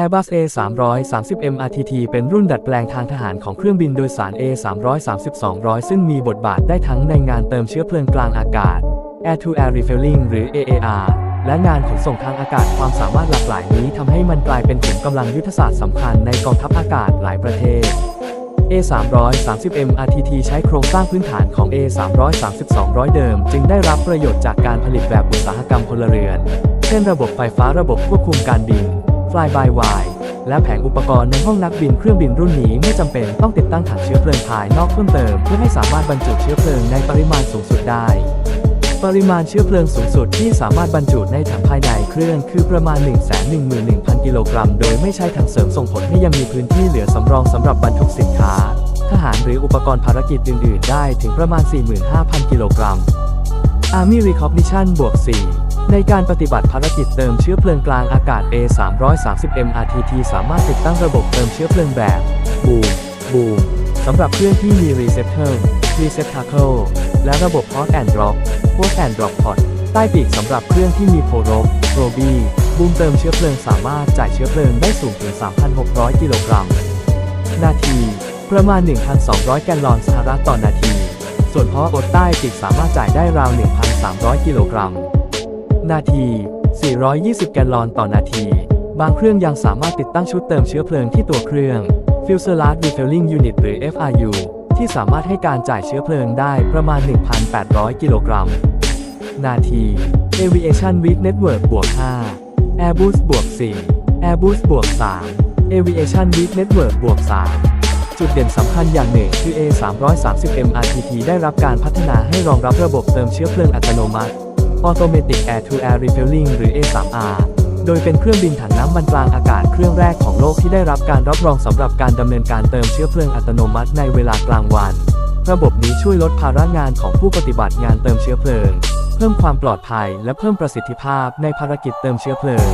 Airbus A330 MRTT เป็นรุ่นดัดแปลงทางทหารของเครื่องบินโดยสาร A330-200 ซึ่งมีบทบาทได้ทั้งในงานเติมเชื้อเพลิงกลางอากาศ Air to Air Refueling หรือ AAR และงานขนส่งทางอากาศความสามารถหลากหลายนี้ทำให้มันกลายเป็นขุมกำลังยุทธศาสตร์สำคัญในกองทัพอากาศหลายประเทศ A330M RTT ใช้โครงสร้างพื้นฐานของ A330-200 เดิม จึงได้รับประโยชน์จากการผลิตแบบอุตสาหกรรมพลเรือน เช่นระบบไฟฟ้าระบบควบคุมการบิน Fly by Wire และแผงอุปกรณ์ในห้องนักบินเครื่องบินรุ่นนี้ไม่จำเป็นต้องติดตั้งถังเชื้อเพลิงภายนอกเพิ่มเติมเพื่อให้สามารถบรรจุเชื้อเพลิงในปริมาณสูงสุดได้ ปริมาณเชื้อเพลิงสูงสุดที่สามารถบรรจุในถังภายในเครื่องคือประมาณ 111,000 กิโลกรัม โดยไม่ใช้ถังเสริมส่งผลให้ยังมีพื้นที่เหลือสำรองสำหรับบรรทุกสินค้า ทหารหรืออุปกรณ์ภารกิจอื่น ๆ ได้ถึงประมาณ 45,000 กิโลกรัม Army Recognition บวก4 ในการปฏิบัติภารกิจเติมเชื้อเพลิงกลางอากาศ A330M RTT สามารถติดตั้งระบบเติมเชื้อเพลิงแบบ บูม บูม สำหรับเครื่องที่มี Receptor Receptacle และระบบ Hot and Drop Hot and Drop Pod ใต้ปีกสำหรับเครื่องที่มีโพรบโรบีบูมเติมเชื้อเพลิงสามารถจ่ายเชื้อเพลิงได้สูงถึง 3,600 กิโลกรัม นาที ประมาณ 1,200 แกลลอนสหรัฐต่อนาที ส่วนพาะอดใต้ปีกสามารถจ่ายได้ราว 1,300 กิโลกรัม นาที 420 แกลลอนต่อนาที บางเครื่องยังสามารถติดตั้งชุดเติมเชื้อเพลิงที่ตัวเครื่อง Fuselage Refilling Unit หรือ FRU ที่สามารถให้การจ่ายเชื้อเพลิงได้ประมาณ 1,800 กิโลกรัม นาที Aviation Week Network บวก 5 Airbus บวก 4 Airbus บวก 3 Aviation Week Network บวก 3 จุดเด่นสำคัญอย่างหนึ่งคือ A330M RTT ได้รับการพัฒนาให้รองรับระบบเติมเชื้อเพลิงอัตโนมัติ Automatic Air to Air Refueling หรือ A3R โดยเป็นเครื่องบินถังน้ำมันกลางอากาศเครื่องแรกของโลกที่ได้รับการรับรองสำหรับการดำเนินการเติมเชื้อเพลิงอัตโนมัติในเวลากลางวัน ระบบนี้ช่วยลดภาระงานของผู้ปฏิบัติงานเติมเชื้อเพลิง เพิ่มความปลอดภัยและเพิ่มประสิทธิภาพในภารกิจเติมเชื้อเพลิง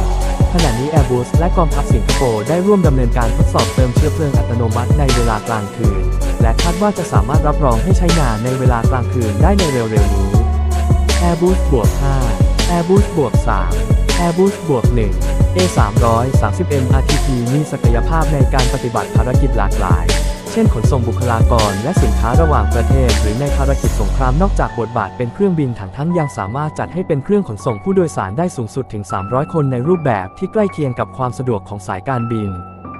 ขณะนี้ Airbus และกองทัพสิงคโปร์ได้ร่วมดำเนินการทดสอบเติมเชื้อเพลิงอัตโนมัติในเวลากลางคืน และคาดว่าจะสามารถรับรองให้ใช้งานในเวลากลางคืนได้ในเร็วๆนี้ Airbus บวก5 Airbus บวก3 Airbus บวก1 A330M RTT มีศักยภาพในการปฏิบัติภารกิจหลากหลาย เช่นขนส่งบุคลากรและสินค้าระหว่างประเทศ หรือในภารกิจสงครามนอกจากบทบาทเป็นเครื่องบินถังทั้งยังสามารถจัดให้เป็นเครื่องขนส่งผู้โดยสารได้สูงสุดถึง 300 คนในรูปแบบที่ใกล้เคียงกับความสะดวกของสายการบิน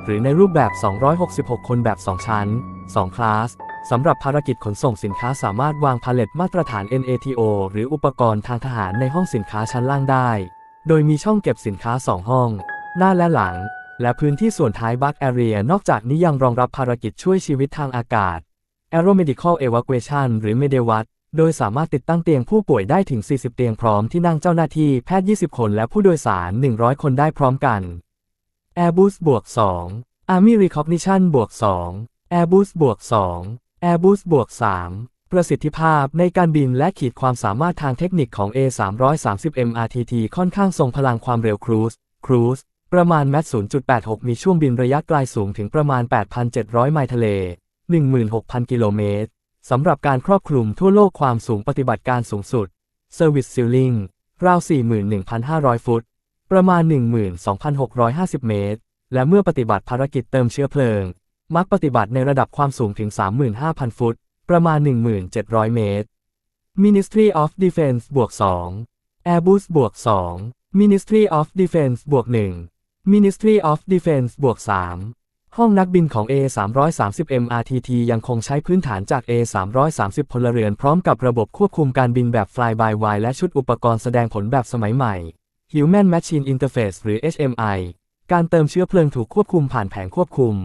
หรือในรูปแบบ 266 คนแบบ 2 ชั้น 2 คลาส สำหรับภารกิจขนส่งสินค้าสามารถวางพาเลตมาตรฐาน NATO หรืออุปกรณ์ทางทหารในห้องสินค้าชั้นล่างได้ โดยมีช่องเก็บสินค้า 2 ห้อง หน้าและหลัง และพื้นที่ส่วนท้ายบัคแอเรีย นอกจากนี้ยังรองรับภารกิจช่วยชีวิตทางอากาศ Aeromedical Evacuation หรือ MEDEVAC โดยสามารถติดตั้งเตียงผู้ป่วยได้ถึง 40 เตียงพร้อมที่นั่งเจ้าหน้าที่แพทย์ 20 คนและผู้โดยสาร 100 คนได้พร้อมกัน Airbus บวก2 Army Recognition บวก2 Airbus บวก2 Airbus บวก3ประสิทธิภาพในการบินและขีดความสามารถทางเทคนิคของ A330M RTT ค่อนข้างทรงพลังความเร็วครูซครูซประมาณแมท0.86 มีช่วงบินระยะไกลสูงถึงประมาณ 8,700 ไมล์ทะเล 16,000 กิโลเมตร สำหรับการครอบคลุมทั่วโลกความสูงปฏิบัติการสูงสุด Service Ceiling ราว 41,500 ฟุต ประมาณ 12,650 เมตร และเมื่อปฏิบัติภารกิจเติมเชื้อเพลิง มักปฏิบัติในระดับความสูงถึง 35,000 ฟุต ประมาณ 1,700 เมตร Ministry of Defense บวก2 Airbus บวก2 Ministry of Defense บวก1 Ministry of Defense บวก3ห้องนักบินของ A330M RTT ยังคงใช้พื้นฐานจาก A330 พลเรือนพร้อมกับระบบควบคุมการบินแบบ Fly by Wire และชุดอุปกรณ์แสดงผลแบบสมัยใหม่ Human Machine Interface หรือ HMI การเติมเชื้อเพลิงถูกควบคุมผ่านแผงควบคุม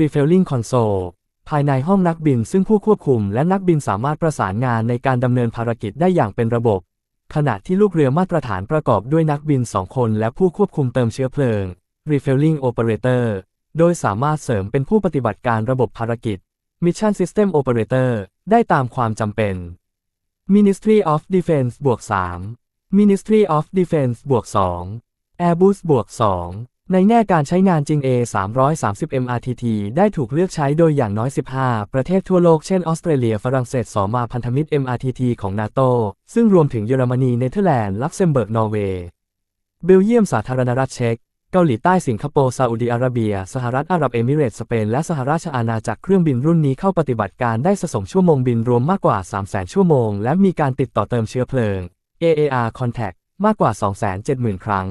Refueling Console ภายในห้องนักบินซึ่งผู้ควบคุมและนักบินสามารถประสานงานในการดำเนินภารกิจได้อย่างเป็นระบบ ขณะที่ลูกเรือมาตรฐานประกอบด้วยนักบิน 2 คนและผู้ควบคุมเติมเชื้อเพลิง Refueling Operator โดยสามารถเสริมเป็นผู้ปฏิบัติการระบบภารกิจ Mission System Operator ได้ตามความจำเป็น Ministry of Defense บวก3 Ministry of Defense บวก2 Airbus บวก2 ในแง่การใช้งานจริง A330M RTT ได้ถูกเลือกใช้โดยอย่างน้อย 15 ประเทศทั่วโลก เช่นออสเตรเลีย ฝรั่งเศสสอมาพันธมิตร MRTT ของนาโตซึ่งรวมถึงเยอรมนีเนเธอร์แลนด์ ลักเซมเบิร์ก นอร์เวย์ เบลเยียม สาธารณรัฐเช็ก เกาหลีใต้ สิงคโปร์ ซาอุดิอาระเบีย สหรัฐอาหรับเอมิเรตส์สเปน และสหราชอาณาจักร เครื่องบินรุ่นนี้เข้าปฏิบัติการได้สะสมชั่วโมงบินรวมมากกว่า 300,000 ชั่วโมง และมีการติดต่อเติมเชื้อเพลิง AAR Contact มากกว่า 270,000 ครั้ง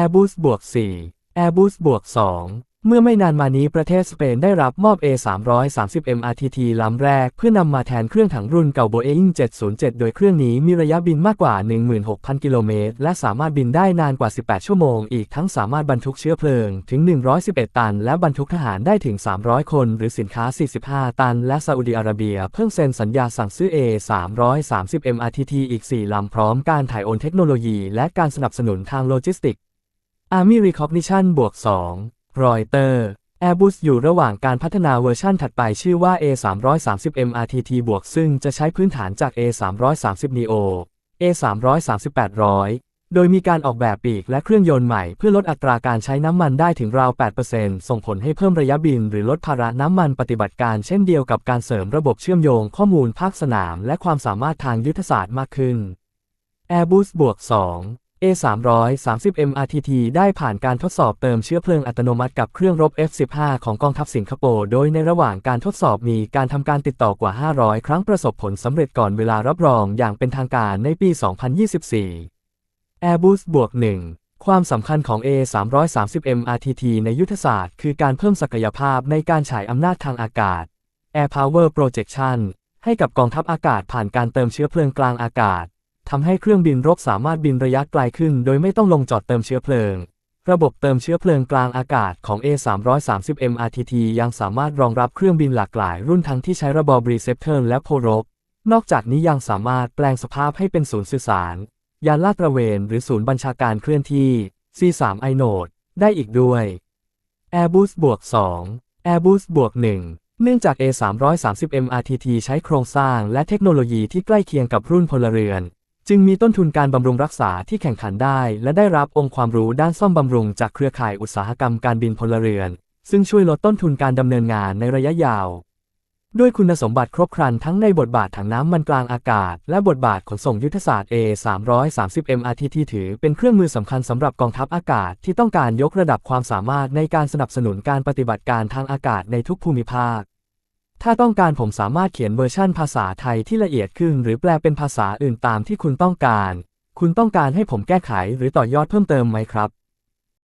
Airbus บวก4 Airbus บวก2 เมื่อไม่นานมานี้ประเทศสเปนได้รับมอบ A330 MRTT ลำแรก เพื่อนำมาแทนเครื่องถังรุ่นเก่า Boeing 707 โดยเครื่องนี้มีระยะบินมากกว่า 16,000 กิโลเมตร และสามารถบินได้นานกว่า 18 ชั่วโมง อีกทั้งสามารถบรรทุกเชื้อเพลิงถึง 111 ตัน และบรรทุกทหารได้ถึง 300 คน หรือสินค้า 45 ตัน และซาอุดิอาระเบีย เพิ่งเซ็นสัญญาสั่งซื้อ A330 MRTT อีก 4 ลำพร้อมการถ่ายโอนเทคโนโลยี และการสนับสนุนทางโลจิสติก Army Recognition บวก2รอยเตอร์ Airbus อยู่ระหว่างการพัฒนาเวอร์ชั่นถัดไปชื่อว่า A330 MRTT บวกซึ่งจะใช้พื้นฐานจาก A330 neo A330-800 โดยมีการออกแบบปีกและเครื่องยนต์ใหม่เพื่อลดอัตราการใช้น้ำมันได้ถึงราว 8%ส่งผลให้เพิ่มระยะบินหรือลดภาระน้ำมันปฏิบัติการเช่นเดียวกับการเสริมระบบเชื่อมโยงข้อมูลภาคสนามและความสามารถทางยุทธศาสตร์มากขึ้น Airbus บวก2 A330 MRTT ได้ผ่านการทดสอบเติมเชื้อเพลิงอัตโนมัติกับเครื่องรบ F-15 ของกองทัพสิงคโปร์โดยในระหว่างการทดสอบมีการทำการติดต่อกว่า 500 ครั้งประสบผลสำเร็จก่อนเวลารับรองอย่างเป็นทางการในปี 2024 Airbus บวก1ความสำคัญของ A330 MRTT ในยุทธศาสตร์คือการเพิ่มศักยภาพในการฉายอำนาจทางอากาศ Air Power Projection ให้กับกองทัพอากาศผ่านการเติมเชื้อเพลิงกลางอากาศ ทำให้เครื่องบินรบสามารถบินระยะไกลขึ้น โดยไม่ต้องลงจอดเติมเชื้อเพลิง ระบบเติมเชื้อเพลิงกลางอากาศของ A330 MRTT ยังสามารถรองรับเครื่องบินหลากหลาย รุ่นทั้งที่ใช้ระบบรีเซพเตอร์และโพรบนอกจากนี้ยังสามารถแปลงสภาพให้เป็นศูนย์สื่อสาร ยานลาดตระเวน หรือศูนย์บัญชาการเคลื่อนที่ C3 i n o d e ได้อีกด้วย Airbus บวก2 Airbus บวก1เนื่องจาก A330 MRTT ใช้โครงสร้างและเทคโนโลยีที่ใกล้เคียงกับรุ่นพลเรือน จึงมีต้นทุนการบำรุงรักษาที่แข่งขันได้ และได้รับองค์ความรู้ด้านซ่อมบำรุงจากเครือข่ายอุตสาหกรรมการบินพลเรือน ซึ่งช่วยลดต้นทุนการดำเนินงานในระยะยาว ด้วยคุณสมบัติครบครันทั้งในบทบาทถังน้ำมันกลางอากาศ และบทบาทขนส่งยุทธศาสตร์ A330 MRTT ถือเป็นเครื่องมือสำคัญสำหรับกองทัพอากาศที่ต้องการยกระดับความสามารถในการสนับสนุนการปฏิบัติการทางอากาศในทุกภูมิภาค ถ้าต้องการผมสามารถเขียนเวอร์ชั่นภาษาไทยที่ละเอียดขึ้น หรือแปลเป็นภาษาอื่นตามที่คุณต้องการ คุณต้องการให้ผมแก้ไขหรือต่อยอดเพิ่มเติมไหมครับ